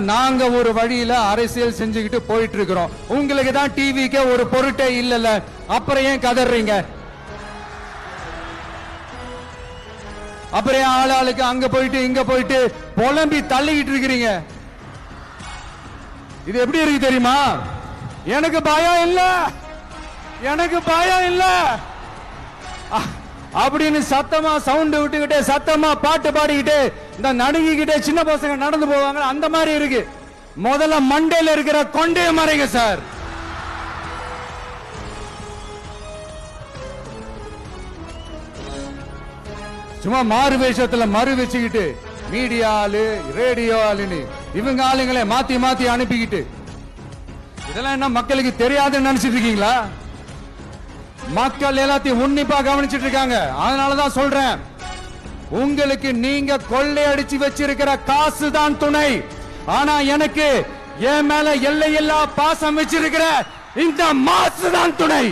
நாங்க ஒரு வழியில அரசியல் செஞ்சுக்கிட்டு போயிட்டு இருக்கிறோம் உங்களுக்கு தான் டிவிக்கு ஒரு பொருட்டே இல்லல அப்புறம் ஏன் கதறீங்க? அப்புறம் ஆளாளுக்கு ஆள் ஆளுக்கு அங்க போயிட்டு இங்க போயிட்டு புலம்பி தள்ளிக்கிட்டு இருக்கிறீங்க? இது எப்படி இருக்கு தெரியுமா? எனக்கு பயம் இல்ல. எனக்கு பயம் இல்ல. அப்படின்னு சத்தமா சவுண்ட் விட்டுக்கிட்டே சத்தமா பாட்டு பாடிக்கிட்டு இந்த நடுங்கிக்கிட்டே சின்ன பசங்க நடந்து போவாங்க அந்த மாதிரி இருக்கு. முதல்ல மண்டையில இருக்கிற கொண்டே மறைங்க சார். சும்மா மாறு வேஷத்துல மறு வச்சுக்கிட்டு மீடியா ஆளு ரேடியோ ஆளுன்னு இவங்க ஆளுங்களை மாத்தி மாத்தி அனுப்பிக்கிட்டு. இதெல்லாம் என்ன மக்களுக்கு தெரியாதுன்னு நினைச்சிட்டு இருக்கீங்களா? மக்கள் எல்லாத்தையும் உன்னிப்பா கவனிச்சிட்டு இருக்காங்க. அதனாலதான் சொல்றேன். உங்களுக்கு நீங்க கொள்ளையடிச்சு வச்சிருக்கிற காசு தான் துணை. ஆனா எனக்கு என் மேல எல்லையெல்லாம் பாசம் வச்சிருக்கிற இந்த மாசு தான் துணை.